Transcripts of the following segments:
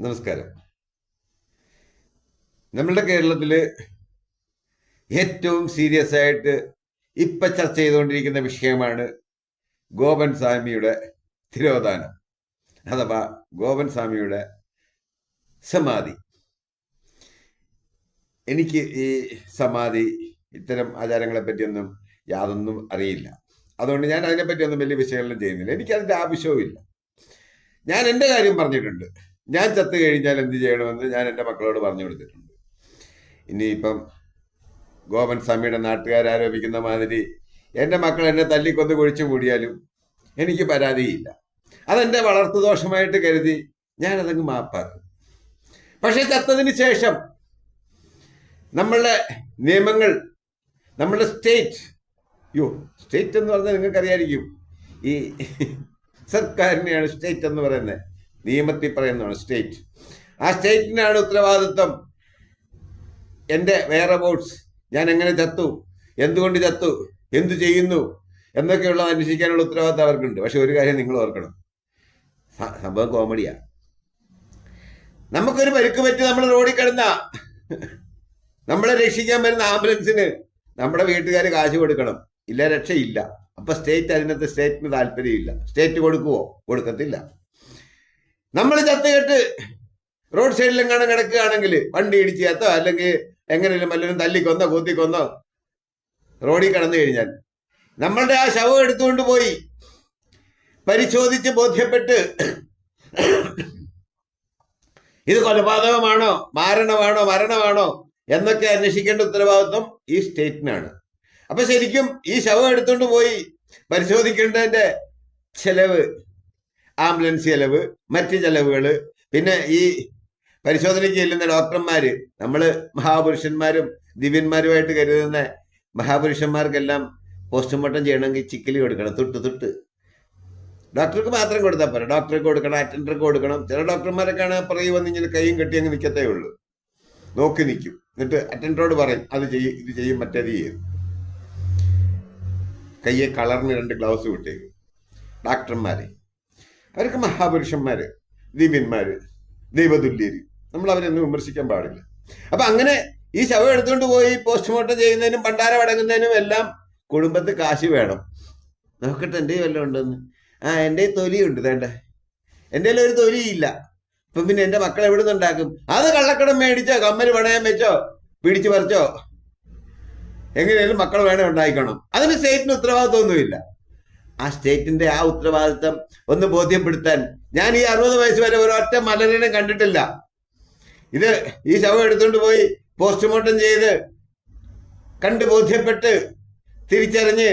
നമസ്കാരം. നമ്മളുടെ കേരളത്തിൽ ഏറ്റവും സീരിയസ് ആയിട്ട് ഇപ്പൊ ചർച്ച ചെയ്തുകൊണ്ടിരിക്കുന്ന വിഷയമാണ് ഗോപൻ സ്വാമിയുടെ തിരോധാനം അഥവാ ഗോപൻ സ്വാമിയുടെ സമാധി. എനിക്ക് ഈ സമാധി ഇത്തരം ആചാരങ്ങളെ പറ്റിയൊന്നും യാതൊന്നും അറിയില്ല. അതുകൊണ്ട് ഞാൻ അതിനെപ്പറ്റിയൊന്നും വലിയ വിശകലനം ചെയ്യുന്നില്ല. എനിക്കതിന്റെ ആവശ്യവുമില്ല. ഞാൻ എന്റെ കാര്യം പറഞ്ഞിട്ടുണ്ട്. ഞാൻ ചത്തു കഴിഞ്ഞാൽ എന്ത് ചെയ്യണമെന്ന് ഞാൻ എന്റെ മക്കളോട് പറഞ്ഞു കൊടുത്തിട്ടുണ്ട്. ഇനിയിപ്പം ഗോപൻ സ്വാമിയുടെ നാട്ടുകാർ ആരോപിക്കുന്ന മാതിരി എന്റെ മക്കൾ എന്നെ തല്ലിക്കൊന്ന് കുഴിച്ചു കൂടിയാലും എനിക്ക് പരാതിയില്ല. അതെന്റെ വളർത്തു ദോഷമായിട്ട് കരുതി ഞാനതങ്ങ് മാപ്പാക്കും. പക്ഷേ ചത്തതിന് ശേഷം നമ്മളുടെ നിയമങ്ങൾ നമ്മളുടെ സ്റ്റേറ്റ് യോ സ്റ്റേറ്റ് എന്ന് പറഞ്ഞാൽ നിങ്ങൾക്കറിയായിരിക്കും. ഈ സർക്കാരിനെയാണ് സ്റ്റേറ്റ് എന്ന് പറയുന്നത്. നിയമത്തിൽ പറയുന്നതാണ് സ്റ്റേറ്റ് ആ സ്റ്റേറ്റിനാണ് ഉത്തരവാദിത്വം. എന്റെ വേറെ ബോട്ട്സ് ഞാൻ എങ്ങനെ ചത്തു? എന്തുകൊണ്ട് ചത്തു? എന്തു ചെയ്യുന്നു? എന്നൊക്കെയുള്ള അന്വേഷിക്കാനുള്ള ഉത്തരവാദിത്വം അവർക്കുണ്ട്. പക്ഷെ ഒരു കാര്യം നിങ്ങൾ ഓർക്കണം. സംഭവം കോമഡിയാ നമുക്കൊരു പരുക്ക് പറ്റി നമ്മൾ റോഡിൽ കിടന്ന. നമ്മളെ രക്ഷിക്കാൻ വരുന്ന ആംബുലൻസിന് നമ്മുടെ വീട്ടുകാർ കാശ് കൊടുക്കണം. ഇല്ല രക്ഷയില്ല. അപ്പൊ സ്റ്റേറ്റ് അതിനകത്ത് സ്റ്റേറ്റിന് താല്പര്യമില്ല. സ്റ്റേറ്റ് കൊടുക്കുവോ? കൊടുക്കത്തില്ല. നമ്മൾ ചത്തുകെട്ട് റോഡ് സൈഡിലെങ്ങാനും കിടക്കുകയാണെങ്കിൽ വണ്ടി ഇടിച്ച് ചത്തോ അല്ലെങ്കിൽ എങ്ങനെയും വല്ലതും തല്ലിക്കൊന്നോ കൂത്തിക്കൊന്നോ റോഡിൽ കടന്നു കഴിഞ്ഞാൽ നമ്മളുടെ ആ ശവം എടുത്തുകൊണ്ട് പോയി പരിശോധിച്ച് ബോധ്യപ്പെട്ട് ഇത് കൊലപാതകമാണോ മാരണമാണോ മരണമാണോ എന്നൊക്കെ അന്വേഷിക്കേണ്ട ഉത്തരവാദിത്വം ഈ സ്റ്റേറ്റിനാണ്. അപ്പൊ ശരിക്കും ഈ ശവം എടുത്തുകൊണ്ട് പോയി പരിശോധിക്കേണ്ടതിന്റെ ചെലവ് ആംബുലൻസ് ചെലവ് മറ്റ് ചെലവുകൾ പിന്നെ ഈ പരിശോധനയ്ക്ക് ചെല്ലുന്ന ഡോക്ടർമാര് നമ്മൾ മഹാപുരുഷന്മാരും ദിവ്യന്മാരുമായിട്ട് കരുതുന്ന മഹാപുരുഷന്മാർക്കെല്ലാം പോസ്റ്റ്മോർട്ടം ചെയ്യണമെങ്കിൽ ചിക്കലി കൊടുക്കണം തൊട്ട് തൊട്ട്. ഡോക്ടർക്ക് മാത്രം കൊടുത്താൽ പോരാ. ഡോക്ടർക്ക് കൊടുക്കണം അറ്റൻഡർക്ക് കൊടുക്കണം. ചില ഡോക്ടർമാരൊക്കെയാണ് പുറകെ വന്ന് ഇങ്ങനെ കൈയും കെട്ടി അങ്ങ് നിൽക്കത്തേ ഉള്ളൂ. നോക്കി നിൽക്കും എന്നിട്ട് അറ്റൻഡറോട് പറയും അത് ചെയ്യും ഇത് ചെയ്യും മറ്റേത് ചെയ്യും കയ്യെ കളറിന് രണ്ട് ഗ്ലൗസ് വിട്ടേക്കും. ഡോക്ടർമാരെ അവർക്ക് മഹാപുരുഷന്മാര് ദിവ്യന്മാര് ദൈവതുല്യര്. നമ്മൾ അവരൊന്നും വിമർശിക്കാൻ പാടില്ല. അപ്പൊ അങ്ങനെ ഈ ശവം എടുത്തുകൊണ്ട് പോയി പോസ്റ്റ്മോർട്ടം ചെയ്യുന്നതിനും പണ്ടാരം അടങ്ങുന്നതിനും എല്ലാം കുടുംബത്തിൽ കാശ് വേണം. നോക്കട്ടെ എന്റെ വല്ലതും ഉണ്ടെന്ന്? ആ എന്റെ തൊലിയുണ്ട് വേണ്ട എന്റെ ഒരു തൊലിയില്ല. ഇപ്പം പിന്നെ എന്റെ മക്കൾ എവിടെ നിന്നുണ്ടാക്കും അത് കള്ളക്കടം മേടിച്ചോ കമ്മൽ പണയം വെച്ചോ പിടിച്ചു പറിച്ചോ? എങ്ങനെയാലും മക്കൾ വേണേ ഉണ്ടായിക്കണം. അതിന് സ്റ്റേറ്റിന് ഉത്തരവാദിത്വമൊന്നുമില്ല. ആ സ്റ്റേറ്റിന്റെ ആ ഉത്തരവാദിത്തം ഒന്ന് ബോധ്യപ്പെടുത്താൻ. ഞാൻ ഈ അറുപത് വയസ്സ് വരെ ഒരൊറ്റ മലനെ കണ്ടിട്ടില്ല. ഇത് ഈ ശവം എടുത്തുകൊണ്ട് പോയി പോസ്റ്റ്മോർട്ടം ചെയ്ത് കണ്ട് ബോധ്യപ്പെട്ട് തിരിച്ചറിഞ്ഞ്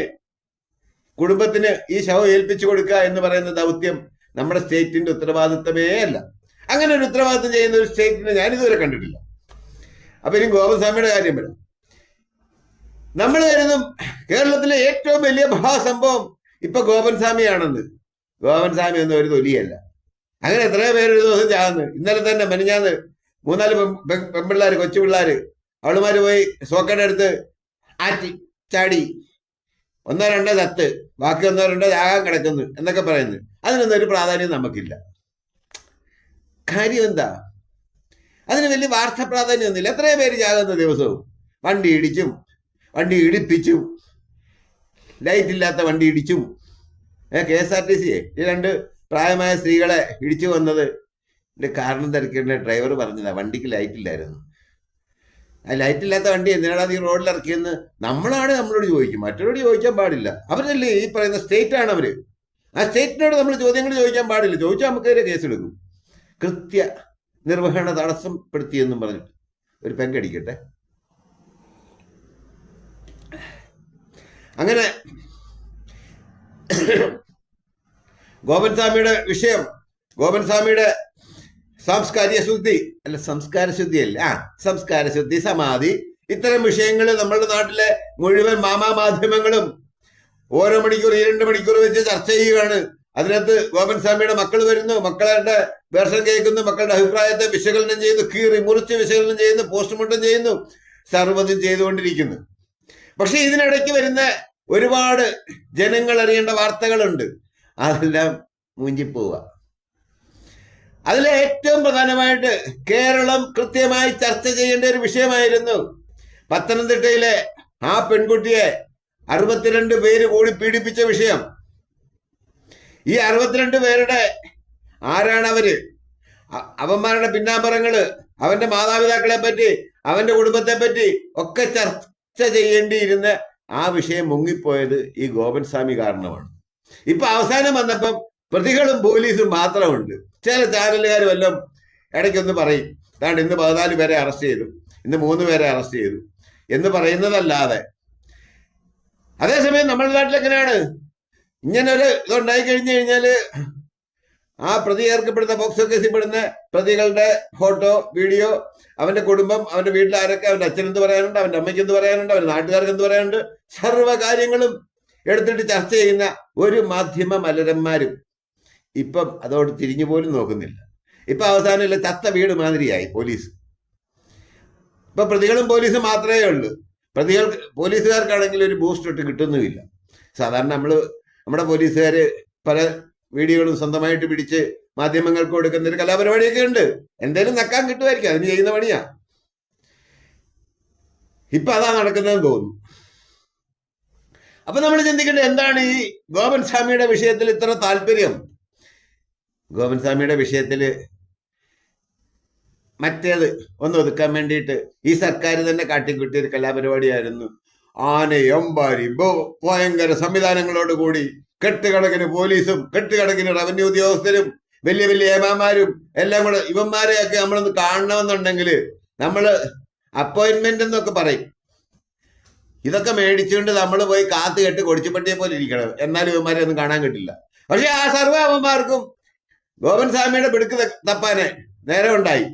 കുടുംബത്തിന് ഈ ശവം ഏൽപ്പിച്ചു കൊടുക്കുക എന്ന് പറയുന്ന ദൗത്യം നമ്മുടെ സ്റ്റേറ്റിന്റെ ഉത്തരവാദിത്തമേ അല്ല. അങ്ങനെ ഒരു ഉത്തരവാദിത്തം ചെയ്യുന്ന ഒരു സ്റ്റേറ്റിനെ ഞാൻ ഇതുവരെ കണ്ടിട്ടില്ല. അപ്പൊ ഇനി ഗോപസ്വാമിയുടെ കാര്യം വരാം. നമ്മൾ വരുന്നു കേരളത്തിലെ ഏറ്റവും വലിയ മഹാസംഭവം ഇപ്പൊ ഗോപൻ സ്വാമിയാണെന്ന്. ഗോപൻ സ്വാമി ഒന്നും ഒരു തൊലിയല്ല. അങ്ങനെ എത്രയോ പേര് ഒരു ദിവസം ചാകുന്നു ഇന്നലെ തന്നെ മെനഞ്ഞാന്ന് മൂന്നാൽ പെൺപിള്ളേർ കൊച്ചു പിള്ളേര് അവളുമാര് പോയി സോക്കയുടെ അടുത്ത് ആറ്റി ചാടി. ഒന്നോ രണ്ടോ തത്ത് ബാക്കി ഒന്നോ രണ്ടോ ചാകാൻ കിടക്കുന്നു എന്നൊക്കെ പറയുന്നു. അതിനൊന്നും ഒരു പ്രാധാന്യം നമുക്കില്ല. കാര്യം എന്താ? അതിന് വലിയ വാർത്താ പ്രാധാന്യമൊന്നുമില്ല. എത്രയോ പേര് ചാകുന്ന ദിവസവും. വണ്ടി ഇടിച്ചും വണ്ടി ഇടിപ്പിച്ചും ലൈറ്റ് ഇല്ലാത്ത വണ്ടി ഇടിച്ചും K S R T C ഈ രണ്ട് പ്രായമായ സ്ത്രീകളെ ഇടിച്ചു വന്നത്. ഇതിന്റെ കാരണം തിരക്കേണ്ട ഡ്രൈവർ പറഞ്ഞതാ വണ്ടിക്ക് ലൈറ്റ് ഇല്ലായിരുന്നു. ആ ലൈറ്റ് ഇല്ലാത്ത വണ്ടി എന്തിനാണ് നീ റോഡിൽ ഇറക്കിയെന്ന്? നമ്മളാണ് നമ്മളോട് ചോദിക്കും. മറ്റവരോട് ചോദിക്കാൻ പാടില്ല. അവരല്ലേ ഈ പറയുന്ന സ്റ്റേറ്റ് ആണ് അവർ. ആ സ്റ്റേറ്റിനോട് നമ്മൾ ചോദ്യങ്ങൾ ചോദിക്കാൻ പാടില്ല. ചോദിച്ചാൽ നമുക്കെതിരെ കേസ് എടുക്കും കൃത്യ നിർവഹണ തടസ്സപ്പെടുത്തിയെന്നും പറഞ്ഞിട്ട്. ഒരു പെങ്കടിക്കട്ടെ. അങ്ങനെ ഗോപൻ സ്വാമിയുടെ വിഷയം ഗോപൻ സ്വാമിയുടെ സാംസ്കാരിക ശുദ്ധി അല്ല സംസ്കാര ശുദ്ധി അല്ല ആ സംസ്കാര ശുദ്ധി സമാധി ഇത്തരം വിഷയങ്ങൾ നമ്മുടെ നാട്ടിലെ മുഴുവൻ മാമാ മാധ്യമങ്ങളും ഓരോ മണിക്കൂർ രണ്ട് മണിക്കൂർ വെച്ച് ചർച്ച ചെയ്യുകയാണ്. അതിനകത്ത് ഗോപൻ സ്വാമിയുടെ മക്കൾ വരുന്നു മക്കളുടെ വേർഷം കേൾക്കുന്നു മക്കളുടെ അഭിപ്രായത്തെ വിശകലനം ചെയ്യുന്നു കീറി മുറിച്ച് വിശകലനം ചെയ്യുന്നു പോസ്റ്റ്മോർട്ടം ചെയ്യുന്നു സർവതും ചെയ്തുകൊണ്ടിരിക്കുന്നു. പക്ഷെ ഇതിനിടയ്ക്ക് വരുന്ന ഒരുപാട് ജനങ്ങൾ അറിയേണ്ട വാർത്തകളുണ്ട്. അതെല്ലാം മൂഞ്ചിപ്പോവുക. അതിലെ ഏറ്റവും പ്രധാനമായിട്ട് കേരളം കൃത്യമായി ചർച്ച ചെയ്യേണ്ട ഒരു വിഷയമായിരുന്നു പത്തനംതിട്ടയിലെ ആ പെൺകുട്ടിയെ അറുപത്തിരണ്ട് പേര് കൂടി പീഡിപ്പിച്ച വിഷയം. ഈ അറുപത്തിരണ്ട് പേരുടെ ആരാണ് അവർ? അവന്മാരുടെ പിന്നാമ്പറങ്ങൾ അവന്റെ മാതാപിതാക്കളെ പറ്റി അവന്റെ കുടുംബത്തെ പറ്റി ഒക്കെ ചർച്ച ചെയ്യേണ്ടിയിരുന്ന ആ വിഷയം മുങ്ങിപ്പോയത് ഈ ഗോപൻ സ്വാമി കാരണമാണ്. ഇപ്പൊ അവസാനം വന്നപ്പം പ്രതികളും പോലീസും മാത്രമുണ്ട്. ചില ചാനലുകാർ വല്ലതും ഇടയ്ക്കൊന്ന് പറയും കാരണം ഇന്ന് പതിനാല് പേരെ അറസ്റ്റ് ചെയ്തു ഇന്ന് മൂന്ന് പേരെ അറസ്റ്റ് ചെയ്തു എന്ന് പറയുന്നതല്ലാതെ. അതേസമയം നമ്മുടെ നാട്ടിൽ എങ്ങനെയാണ് ഇങ്ങനെ ഒരു ഇതുണ്ടായി കഴിഞ്ഞു കഴിഞ്ഞാൽ ആ പ്രതി ഏർക്കപ്പെടുന്ന പോക്സോ കേസിൽ പെടുന്ന പ്രതികളുടെ ഫോട്ടോ വീഡിയോ അവന്റെ കുടുംബം അവന്റെ വീട്ടിൽ ആരൊക്കെ അവന്റെ അച്ഛൻ എന്ത് പറയാനുണ്ട് അവന്റെ അമ്മയ്ക്ക് എന്ത് പറയാനുണ്ട് അവന്റെ നാട്ടുകാർക്ക് എന്ത് പറയാനുണ്ട് സർവ കാര്യങ്ങളും എടുത്തിട്ട് ചർച്ച ചെയ്യുന്ന ഒരു മാധ്യമ മലരന്മാരും ഇപ്പം അതോട് തിരിഞ്ഞു പോലും നോക്കുന്നില്ല. ഇപ്പൊ അവസാനം ഇല്ല ചത്ത വീട് മാതിരിയായി പോലീസ്. ഇപ്പൊ പ്രതികളും പോലീസും മാത്രമേ ഉള്ളൂ. പ്രതികൾ പോലീസുകാർക്കാണെങ്കിൽ ഒരു ബൂസ്റ്റ് ഇട്ട് കിട്ടുന്നുമില്ല. സാധാരണ നമ്മൾ നമ്മുടെ പോലീസുകാര് പല വീഡിയോകളും സ്വന്തമായിട്ട് പിടിച്ച് മാധ്യമങ്ങൾക്ക് കൊടുക്കുന്ന ഒരു കലാപരിപാടിയൊക്കെ ഉണ്ട്. എന്തേലും നക്കാൻ കിട്ടുമായിരിക്കും. അതിന് ചെയ്യുന്ന പണിയാ. ഇപ്പൊ അതാ നടക്കുന്നതെന്ന് തോന്നുന്നു. അപ്പൊ നമ്മൾ ചിന്തിക്കേണ്ടത് എന്താണ് ഈ ഗോപൻ സ്വാമിയുടെ വിഷയത്തിൽ ഇത്ര താല്പര്യം? ഗോപൻ സ്വാമിയുടെ വിഷയത്തിൽ മറ്റേത് ഒന്ന് ഒതുക്കാൻ വേണ്ടിയിട്ട് ഈ സർക്കാർ തന്നെ കാട്ടിക്കുട്ടിയ ഒരു കലാപരിപാടിയായിരുന്നു. ആനയും ഭയങ്കര സംവിധാനങ്ങളോട് കൂടി കെട്ടുകണക്കിന് പോലീസും കെട്ടുകണക്കിന് റവന്യൂ ഉദ്യോഗസ്ഥരും വലിയ വലിയ ഏമാമാരും എല്ലാം കൂടെ ഇവന്മാരെയൊക്കെ നമ്മളൊന്ന് കാണണമെന്നുണ്ടെങ്കിൽ നമ്മൾ അപ്പോയിന്റ്മെന്റ് എന്നൊക്കെ പറയും. ഇതൊക്കെ മേടിച്ചുകൊണ്ട് നമ്മൾ പോയി കാത്തു കെട്ട് കൊടിച്ചുപട്ടിയെ പോലെ ഇരിക്കണം. എന്നാലും ഇവന്മാരെ ഒന്നും കാണാൻ കിട്ടില്ല. പക്ഷെ ആ സർവ അവന്മാർക്കും ഗോപൻ സ്വാമിയുടെ പിടുക്ക് തപ്പാനെ നേരെ ഉണ്ടായി.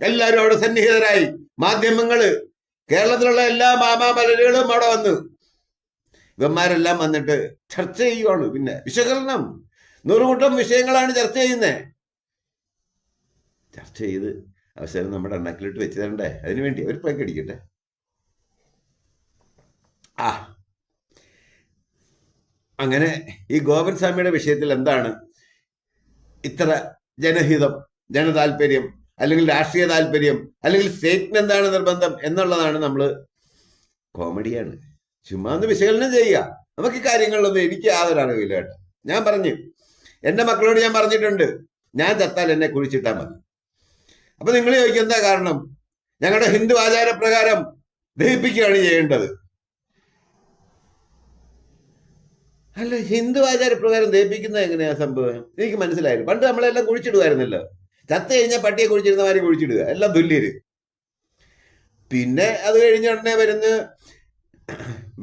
എല്ലാവരും അവിടെ സന്നിഹിതരായി. മാധ്യമങ്ങൾ കേരളത്തിലുള്ള എല്ലാ മാമാ മലരുകളും അവിടെ വന്നു ഇവന്മാരെല്ലാം വന്നിട്ട് ചർച്ച ചെയ്യുവാണ്. പിന്നെ വിശകലനം. നൂറുകൂട്ടം വിഷയങ്ങളാണ് ചർച്ച ചെയ്യുന്നത് ചർച്ച ചെയ്ത് അവസരം നമ്മുടെ എണ്ണക്കിലിട്ട് വെച്ച് തരണ്ടേ? അതിനു വേണ്ടി ഒരു പൈക്ക് അടിക്കട്ടെ? ആ. അങ്ങനെ ഈ ഗോപൻ സ്വാമിയുടെ വിഷയത്തിൽ എന്താണ്? ഇത്ര ജനഹിതം ജനതാല്പര്യം അല്ലെങ്കിൽ രാഷ്ട്രീയ താല്പര്യം അല്ലെങ്കിൽ സ്റ്റേറ്റിന് എന്താണ് നിർബന്ധം എന്നുള്ളതാണ് നമ്മൾ കോമഡിയാണ്. ചുമ്മാ ഒന്ന് വിശകലനം ചെയ്യുക. നമുക്ക് കാര്യങ്ങളിലൊന്നും എനിക്ക് യാതൊരു അറിവില്ല കേട്ടോ. ഞാൻ പറഞ്ഞു. എന്റെ മക്കളോട് ഞാൻ പറഞ്ഞിട്ടുണ്ട്. ഞാൻ ചത്താൽ എന്നെ കുഴിച്ചിട്ടാൽ മതി. അപ്പൊ നിങ്ങൾ ചോദിക്കും എന്താ കാരണം? ഞങ്ങളുടെ ഹിന്ദു ആചാരപ്രകാരം ദഹിപ്പിക്കുകയാണ് ചെയ്യേണ്ടത്. അല്ല ഹിന്ദു ആചാരപ്രകാരം ദഹിപ്പിക്കുന്നത് എങ്ങനെയാ സംഭവം? എനിക്ക് മനസ്സിലായില്ല. പണ്ട് നമ്മളെല്ലാം കുഴിച്ചിടുമായിരുന്നല്ലോ. ചത്ത കഴിഞ്ഞാൽ പട്ടിയെ കുഴിച്ചിടുന്ന മാതിരി കുഴിച്ചിടുക. എല്ലാം തുല്യര് പിന്നെ അത് കഴിഞ്ഞ ഉടനെ വരുന്ന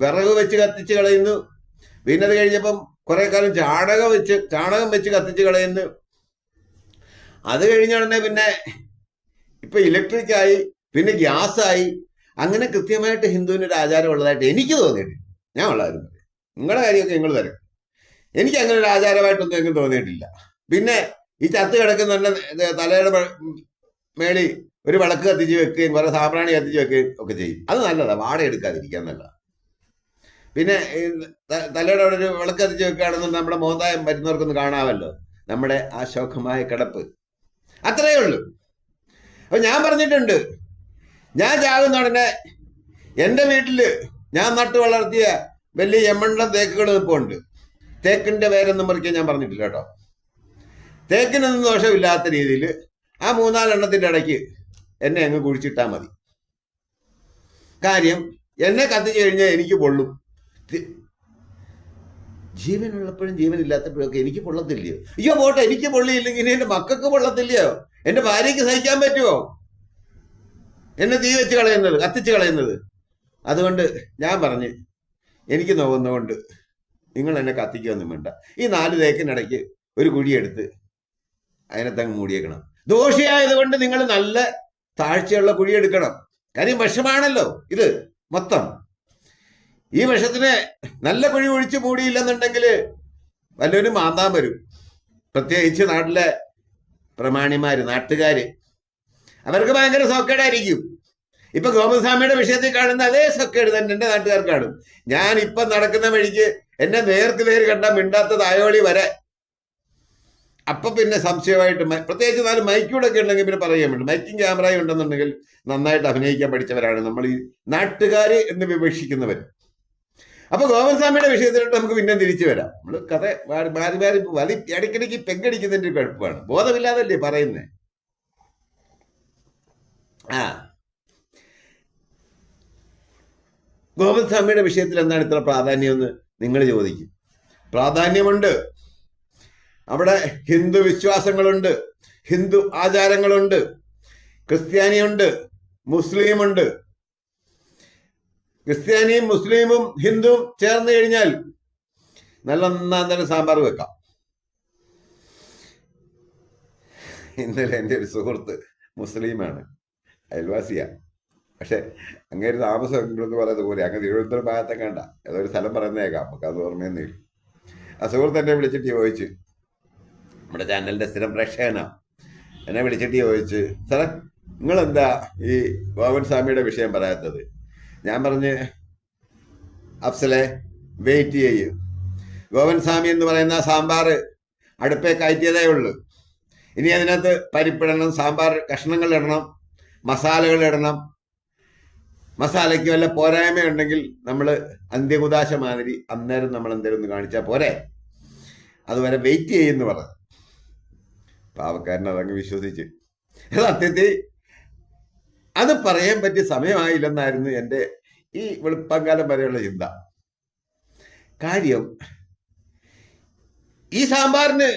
വിറക് വെച്ച് കത്തിച്ച് കളയുന്നു. പിന്നെ അത് കഴിഞ്ഞപ്പം കുറെ കാലം ചാണകം വെച്ച് ചാണകം വെച്ച് കത്തിച്ച് കളയുന്നു. അത് കഴിഞ്ഞ ഉടനെ പിന്നെ ഇപ്പൊ ഇലക്ട്രിക് ആയി പിന്നെ ഗ്യാസ് ആയി. അങ്ങനെ കൃത്യമായിട്ട് ഹിന്ദുവിന്റെ ഒരു ആചാരം ഉള്ളതായിട്ട് എനിക്ക് തോന്നിയിട്ടില്ല. ഞാൻ ഉള്ളതായിരുന്നു. നിങ്ങളുടെ കാര്യമൊക്കെ നിങ്ങൾ തരും. എനിക്ക് അങ്ങനെ ഒരു ആചാരമായിട്ടൊന്നും എങ്ങും തോന്നിയിട്ടില്ല. പിന്നെ ഈ ചത്ത് കിടക്കുന്ന തലയുടെ മേളി ഒരു വിളക്ക് കത്തിച്ച് വെക്കുകയും കുറെ സാമ്പ്രാണി കത്തിച്ച് വെക്കുകയും ഒക്കെ ചെയ്യും. അത് നല്ലതാണ് വാട എടുക്കാതിരിക്കാൻ നല്ലതാ. പിന്നെ തലയുടെ അവിടെ ഒരു വിളക്ക് കത്തിച്ച് വെക്കുകയാണെന്നുണ്ടെങ്കിൽ നമ്മുടെ മോതായം വരുന്നവർക്കൊന്ന് കാണാമല്ലോ. നമ്മുടെ ആ ശോകമായ കിടപ്പ്. അത്രയേ ഉള്ളൂ. അപ്പൊ ഞാൻ പറഞ്ഞിട്ടുണ്ട്. ഞാൻ ചാകുന്ന ഉടനെ എന്റെ വീട്ടിൽ ഞാൻ നട്ടു വളർത്തിയ വലിയ യമണ്ടം തേക്കുകൾ ഇപ്പോൾ ഉണ്ട്. തേക്കിന്റെ പേരൊന്നും പറിക്കാൻ ഞാൻ പറഞ്ഞിട്ടില്ല കേട്ടോ. തേക്കിനൊന്നും ദോഷമില്ലാത്ത രീതിയിൽ ആ മൂന്നാലെണ്ണത്തിന്റെ ഇടയ്ക്ക് എന്നെ അങ്ങ് കുഴിച്ചിട്ടാൽ മതി. കാര്യം എന്നെ കത്തിച്ചു കഴിഞ്ഞാൽ എനിക്ക് പൊള്ളും. ജീവനുള്ളപ്പോഴും ജീവനില്ലാത്തപ്പോഴൊക്കെ എനിക്ക് പൊള്ളത്തില്ലയോ? അയ്യോ പോട്ടെ എനിക്ക് പൊള്ളിയില്ലെങ്കിൽ എന്റെ മക്കൾക്ക് പൊള്ളത്തില്ലയോ? എന്റെ ഭാര്യയ്ക്ക് സഹിക്കാൻ പറ്റുമോ? എന്നെ തീ വെച്ച് കളയുന്നത് കത്തിച്ച് കളയുന്നത്. അതുകൊണ്ട് ഞാൻ പറഞ്ഞ് എനിക്ക് നോവുന്നതുകൊണ്ട് നിങ്ങൾ എന്നെ കത്തിക്കൊന്നും വേണ്ട. ഈ നാല് തേക്കിനിടയ്ക്ക് ഒരു കുഴിയെടുത്ത് അതിനകത്തങ്ങ് മൂടിയേക്കണം. ദോഷിയായതുകൊണ്ട് നിങ്ങൾ നല്ല താഴ്ചയുള്ള കുഴിയെടുക്കണം. കാര്യം വിഷമാണല്ലോ ഇത് മൊത്തം. ഈ വിഷത്തിന് നല്ല കുഴി ഒഴിച്ചു മൂടിയില്ലെന്നുണ്ടെങ്കിൽ വല്ലവരും മാന്താൻ വരും. പ്രത്യേകിച്ച് നാട്ടിലെ പ്രമാണിമാര് നാട്ടുകാര്. അവർക്ക് ഭയങ്കര സോക്കേടായിരിക്കും. ഇപ്പൊ ഗോപസ്വാമിയുടെ വിഷയത്തിൽ കാണുന്ന അതേ സൊക്കേട് തന്നെ എന്റെ നാട്ടുകാർ കാണും. ഞാൻ ഇപ്പൊ നടക്കുന്ന വഴിക്ക് എന്നെ നേർക്ക് നേര് കണ്ട മിണ്ടാത്ത തായോളി വരെ. അപ്പൊ പിന്നെ സംശയമായിട്ട് പ്രത്യേകിച്ച് നാല് മൈക്കൂടെ ഒക്കെ ഉണ്ടെങ്കിൽ പിന്നെ പറയാൻ വേണ്ടി മൈക്കും ക്യാമറയും ഉണ്ടെന്നുണ്ടെങ്കിൽ നന്നായിട്ട് അഭിനയിക്കാൻ പഠിച്ചവരാണ് നമ്മൾ ഈ നാട്ടുകാര് എന്ന് വിവക്ഷിക്കുന്നവർ അപ്പൊ ഗോവിന്ദസ്വാമിയുടെ വിഷയത്തിലോട്ട് നമുക്ക് പിന്നെ തിരിച്ചു വരാം. നമ്മൾ കഥ മാറി മാറി മാറി വലി ഇടയ്ക്കിടയ്ക്ക് പെങ്കടിക്കുന്നതിന്റെ ഒരു കുഴപ്പമാണ്. ബോധമില്ലാതല്ലേ പറയുന്നേ? ആ. ഗോപൻസ്വാമിയുടെ വിഷയത്തിൽ എന്താണ് ഇത്ര പ്രാധാന്യമെന്ന് നിങ്ങൾ ചോദിക്കും. പ്രാധാന്യമുണ്ട്. അവിടെ ഹിന്ദു വിശ്വാസങ്ങളുണ്ട്. ഹിന്ദു ആചാരങ്ങളുണ്ട്. ക്രിസ്ത്യാനിയുണ്ട്. മുസ്ലിമുണ്ട്. ക്രിസ്ത്യാനിയും മുസ്ലിമും ഹിന്ദുവും ചേർന്ന് കഴിഞ്ഞാൽ നല്ല തന്നെ സാമ്പാർ വെക്കാം. ഇന്നലെ എന്റെ ഒരു സുഹൃത്ത് മുസ്ലിമാണ് അയൽവാസിയാ. പക്ഷെ അങ്ങേര് താമസം എന്ന് പറയുന്നത് പോലെ അങ്ങ് തിരുവനന്തപുരം ഭാഗത്തെ കണ്ട. ഏതോ ഒരു സ്ഥലം പറയുന്നേക്കാം നമുക്ക് അത് ഓർമ്മയൊന്നുമില്ല. ആ സുഹൃത്ത് എന്നെ വിളിച്ചിട്ട് ചോദിച്ചു നമ്മുടെ ചാനലിന്റെ സ്ഥിരം പ്രേക്ഷകനാണ് എന്നെ വിളിച്ചിട്ട് ചോദിച്ച് സാറേ നിങ്ങളെന്താ ഈ ഗോവൻ സ്വാമിയുടെ വിഷയം പറയാത്തത്? ഞാൻ പറഞ്ഞ് അഫ്സലെ വെയിറ്റ് ചെയ്യൂ. ഗോവൻ സ്വാമി എന്ന് പറയുന്ന സാമ്പാർ അടുപ്പേ കയറ്റിയതേ ഉള്ളൂ. ഇനി അതിനകത്ത് പരിപ്പിടണം സാമ്പാർ കഷ്ണങ്ങൾ ഇടണം മസാലകൾ ഇടണം. മസാലയ്ക്ക് വല്ല പോരായ്മ ഉണ്ടെങ്കിൽ നമ്മൾ അന്ത്യകുദാശ മാതിരി അന്നേരം നമ്മൾ എന്തേലും ഒന്ന് കാണിച്ചാൽ പോരെ. അതുവരെ വെയിറ്റ് ചെയ്യുന്നു പറഞ്ഞു. പാവക്കാരൻ അതങ്ങ് വിശ്വസിച്ച്. സത്യത്തിൽ അത് പറയാൻ പറ്റിയ സമയമായില്ലെന്നായിരുന്നു എന്റെ ഈ വെളുപ്പങ്കാലം വരെയുള്ള ചിന്ത. കാര്യം ഈ സാമ്പാറിന്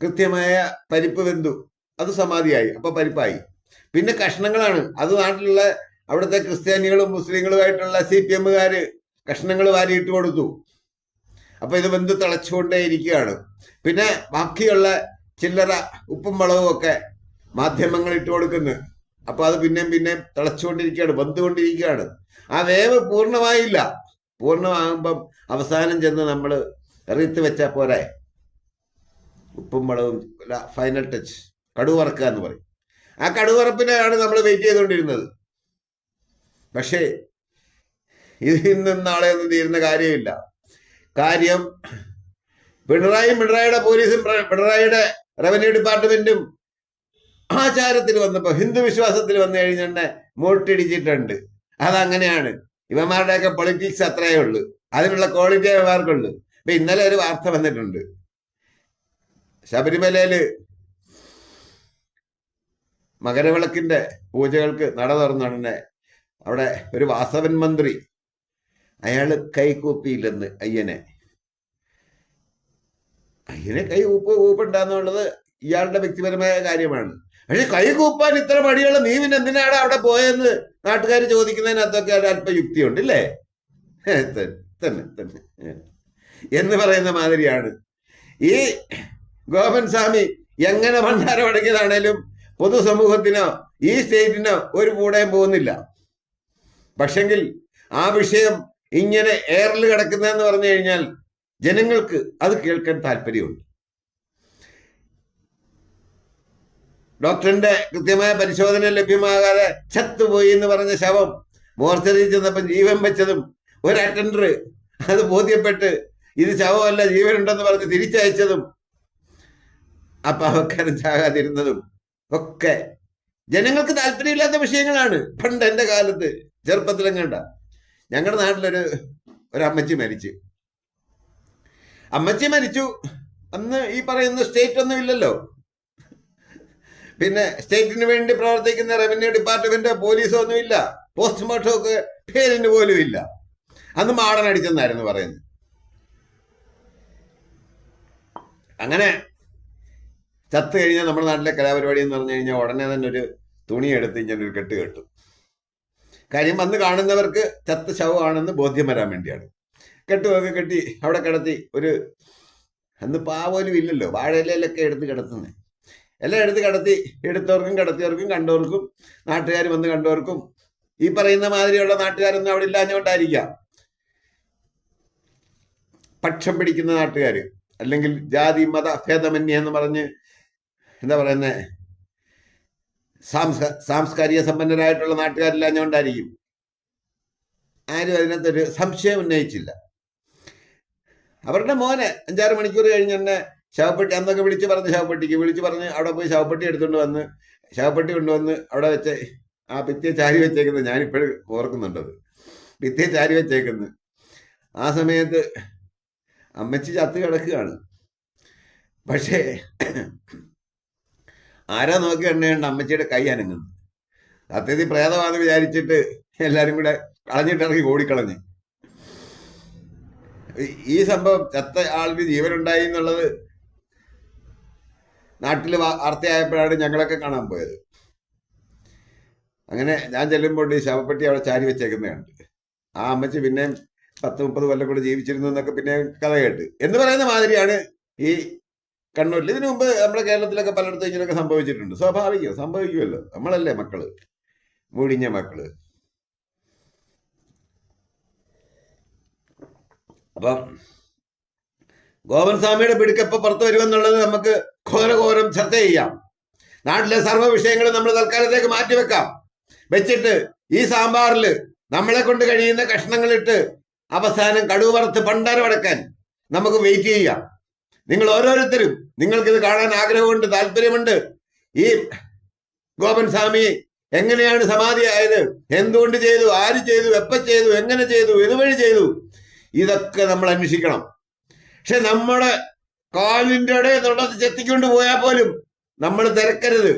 കൃത്യമായ പരിപ്പ് വെന്തു. അത് സമാധിയായി. അപ്പൊ പരിപ്പായി. പിന്നെ കഷ്ണങ്ങളാണ്. അത് നാട്ടിലുള്ള അവിടുത്തെ ക്രിസ്ത്യാനികളും മുസ്ലിങ്ങളുമായിട്ടുള്ള സി പി എമ്മുകാര് കഷ്ണങ്ങൾ വാരിയിട്ട് കൊടുത്തു. അപ്പൊ ഇത് വെന്ത് തിളച്ചുകൊണ്ടേ ഇരിക്കുകയാണ് പിന്നെ ബാക്കിയുള്ള ചില്ലറ ഉപ്പും വളവും ഒക്കെ മാധ്യമങ്ങൾ ഇട്ട് കൊടുക്കുന്നത് അപ്പൊ അത് പിന്നെയും പിന്നെയും തിളച്ചുകൊണ്ടിരിക്കുകയാണ് വന്നുകൊണ്ടിരിക്കുകയാണ്. ആ വേവ് പൂർണമായില്ല. പൂർണമാകുമ്പം അവസാനം ചെന്ന് നമ്മൾ എറിയത്ത് വെച്ചാൽ പോരെ. ഉപ്പും വളവും ഫൈനൽ ടച്ച് കടുവറക്കുക എന്ന് പറയും. ആ കടുവറപ്പിനെയാണ് നമ്മൾ വെയിറ്റ് ചെയ്തുകൊണ്ടിരുന്നത്. പക്ഷേ ഇത് ഇന്നും നാളെ ഒന്നും തീരുന്ന കാര്യമില്ല. കാര്യം പിണറായി പിണറായിയുടെ പോലീസും പിണറായിയുടെ റവന്യൂ ഡിപ്പാർട്ട്മെന്റും ആചാരത്തിൽ വന്നപ്പോ ഹിന്ദു വിശ്വാസത്തിൽ വന്നു കഴിഞ്ഞിട്ട് മൂട്ടിടിച്ചിട്ടുണ്ട്. അതങ്ങനെയാണ്. ഇവന്മാരുടെയൊക്കെ പൊളിറ്റിക്സ് അത്രയേ ഉള്ളൂ. അതിനുള്ള ക്വാളിറ്റി ഇവന്മാർക്കുള്ളൂ. ഇപ്പൊ ഇന്നലെ ഒരു വാർത്ത വന്നിട്ടുണ്ട്. ശബരിമലയിൽ മകരവിളക്കിന്റെ പൂജകൾക്ക് നട തുറന്നുടനെ അവിടെ ഒരു വാസവൻ മന്ത്രി അയാൾ കൈകൂപ്പിയില്ലെന്ന് അയ്യനെ. അയ്യനെ കൈ കൂപ്പ് ഊപ്പുണ്ടാന്നുള്ളത് ഇയാളുടെ വ്യക്തിപരമായ കാര്യമാണ്. പക്ഷെ കൈകൂപ്പാൻ ഇത്ര മടിയുള്ള നീ പിന്നെ എന്തിനാണ് അവിടെ പോയെന്ന് നാട്ടുകാർ ചോദിക്കുന്നതിനകത്തൊക്കെ അല്പ യുക്തിയുണ്ട് അല്ലേ തന്നെ തന്നെ തന്നെ. എന്ന് പറയുന്ന മാതിരിയാണ്. ഈ ഗോപൻ സ്വാമി എങ്ങനെ ഭണ്ഡാരം അടങ്ങിയതാണേലും പൊതുസമൂഹത്തിനോ ഈ സ്റ്റേറ്റിനോ ഒരു കൂടെയും പോകുന്നില്ല. പക്ഷെങ്കിൽ ആ വിഷയം ഇങ്ങനെ എയറിൽ കിടക്കുന്നതെന്ന് പറഞ്ഞു കഴിഞ്ഞാൽ ജനങ്ങൾക്ക് അത് കേൾക്കാൻ താല്പര്യമുണ്ട്. ഡോക്ടറിന്റെ കൃത്യമായ പരിശോധന ലഭ്യമാകാതെ ചത്തുപോയി എന്ന് പറഞ്ഞ ശവം മോർച്ചറിയിൽ ചെന്നപ്പം ജീവൻ വെച്ചതും ഒരു അറ്റൻഡർ അത് ബോധ്യപ്പെട്ട് ഇത് ശവമല്ല ജീവനുണ്ടെന്ന് പറഞ്ഞ് തിരിച്ചയച്ചതും ആ പാവക്കാരൻ ചാകാതിരുന്നതും ഒക്കെ ജനങ്ങൾക്ക് താല്പര്യമില്ലാത്ത വിഷയങ്ങളാണ്. പണ്ട് എന്റെ കാലത്ത് ചെറുപ്പത്തിലെങ്ങണ്ട ഞങ്ങളുടെ നാട്ടിലൊരു ഒരു അമ്മച്ചി മരിച്ചു. അമ്മച്ചി മരിച്ചു. അന്ന് ഈ പറയുന്ന സ്റ്റേറ്റ് ഒന്നും ഇല്ലല്ലോ. പിന്നെ സ്റ്റേറ്റിന് വേണ്ടി പ്രവർത്തിക്കുന്ന റവന്യൂ ഡിപ്പാർട്ട്മെന്റ് പോലീസോ ഒന്നുമില്ല. പോസ്റ്റ്മോർട്ടം ഒക്കെ പേരിന് പോലും ഇല്ല. അന്ന് മാടൻ അടിച്ചെന്നായിരുന്നു പറയുന്നത്. അങ്ങനെ ചത്തു കഴിഞ്ഞാൽ നമ്മുടെ നാട്ടിലെ കലാപരിപാടി എന്ന് പറഞ്ഞു കഴിഞ്ഞാൽ ഉടനെ തന്നെ ഒരു തുണി എടുത്ത് ഇങ്ങനെ ഒരു കെട്ട് കെട്ടും. കാര്യം വന്ന് കാണുന്നവർക്ക് ചത്ത ശവമാണെന്ന് ബോധ്യം വരാൻ വേണ്ടിയാണ്. കെട്ടുമൊക്കെ കെട്ടി അവിടെ കിടത്തി ഒരു അന്ന് പാവോലും ഇല്ലല്ലോ. വാഴയിലൊക്കെ എടുത്ത് കിടത്തുന്നത് എല്ലാം എടുത്ത് കടത്തി എടുത്തവർക്കും കടത്തിയവർക്കും കണ്ടവർക്കും നാട്ടുകാർ വന്ന് കണ്ടവർക്കും. ഈ പറയുന്ന മാതിരിയുള്ള നാട്ടുകാരൊന്നും അവിടെ ഇല്ലാഞ്ഞുകൊണ്ടായിരിക്കാം. പക്ഷം പിടിക്കുന്ന നാട്ടുകാർ അല്ലെങ്കിൽ ജാതി മത ഭേദമന്യ എന്ന് പറഞ്ഞ് എന്താ പറയുന്നത് സാംസ്ക സാംസ്കാരിക സമ്പന്നരായിട്ടുള്ള നാട്ടുകാരില്ലാഞ്ഞുകൊണ്ടായിരിക്കും. ആരും അതിനകത്തൊരു സംശയം ഉന്നയിച്ചില്ല. അവരുടെ മോനെ അഞ്ചാറ് മണിക്കൂർ കഴിഞ്ഞ് തന്നെ ശവപ്പെട്ടി അന്നൊക്കെ വിളിച്ച് പറഞ്ഞ് ശവപ്പെട്ടിക്ക് വിളിച്ച് പറഞ്ഞ് അവിടെ പോയി ശവപ്പെട്ടി എടുത്തുകൊണ്ട് വന്ന് ശവപ്പെട്ടി കൊണ്ടുവന്ന് അവിടെ വെച്ച് ആ ഭിത്തിയെ ചാരി വെച്ചേക്കുന്നത് ഞാനിപ്പോഴും ഓർക്കുന്നുണ്ടത് ഭിത്തിയെ ചാരി വെച്ചേക്കുന്നത് ആ സമയത്ത് അമ്മച്ചി ചത്ത് കിടക്കുകയാണ്. പക്ഷേ ആരാ നോക്കി എണ്ണയുണ്ട് അമ്മച്ചിയുടെ കൈ അനങ്ങുന്നു. സത്യത്തിൽ പ്രേതമാണെന്ന് വിചാരിച്ചിട്ട് എല്ലാവരും കൂടെ കളഞ്ഞിട്ടിറങ്ങി ഓടിക്കളഞ്ഞ്. ഈ- സംഭവം ചത്ത ആളിന് ജീവനുണ്ടായി എന്നുള്ളത് നാട്ടിൽ വാർത്തയായപ്പോഴാണ് ഞങ്ങളൊക്കെ കാണാൻ പോയത്. അങ്ങനെ ഞാൻ ചെല്ലുമ്പോൾ ഈ ശവപ്പെട്ടി അവിടെ ചാരി വെച്ചേക്കുന്നതുണ്ട്. ആ അമ്മച്ചി പിന്നെ പത്ത് മുപ്പത് കൊല്ലം കൂടെ ജീവിച്ചിരുന്നു എന്നൊക്കെ പിന്നെ കഥ കേട്ട്. എന്ന് പറയുന്ന മാതിരിയാണ് ഈ കണ്ണൂരിൽ ഇതിനു മുമ്പ് നമ്മുടെ കേരളത്തിലൊക്കെ പലയിടത്തും ഇങ്ങനെയൊക്കെ സംഭവിച്ചിട്ടുണ്ട്. സ്വാഭാവികം സംഭവിക്കുമല്ലോ. നമ്മളല്ലേ മക്കൾ? മുടിഞ്ഞ മക്കൾ. അപ്പം ഗോവൻ സ്വാമിയുടെ പിടിക്കപ്പ് പുറത്തു വരുമെന്നുള്ളത് നമുക്ക് ഘോരഘോരം ചർച്ച ചെയ്യാം. നാട്ടിലെ സർവ വിഷയങ്ങളും നമ്മൾ തൽക്കാലത്തേക്ക് മാറ്റിവെക്കാം വെച്ചിട്ട് ഈ സാമ്പാറിൽ നമ്മളെ കൊണ്ട് കഴിയുന്ന കഷ്ണങ്ങളിട്ട് അവസാനം കടുവ് വറുത്ത് പണ്ടാരം അടക്കാൻ നമുക്ക് വെയിറ്റ് ചെയ്യാം. നിങ്ങൾ ഓരോരുത്തരും നിങ്ങൾക്കിത് കാണാൻ ആഗ്രഹമുണ്ട് താല്പര്യമുണ്ട്. ഈ ഗോപൻ സ്വാമി എങ്ങനെയാണ് സമാധിയായത് എന്തുകൊണ്ട് ചെയ്തു? ആര് ചെയ്തു? എപ്പ ചെയ്തു? എങ്ങനെ ചെയ്തു? ഇതുവഴി ചെയ്തു? ഇതൊക്കെ നമ്മൾ അന്വേഷിക്കണം. പക്ഷെ നമ്മുടെ കാലിന്റെ ഇടയിൽ തൊണ്ടത്ത് ചെത്തിക്കൊണ്ട് പോയാൽ പോലും നമ്മൾ തിരക്കരുത്.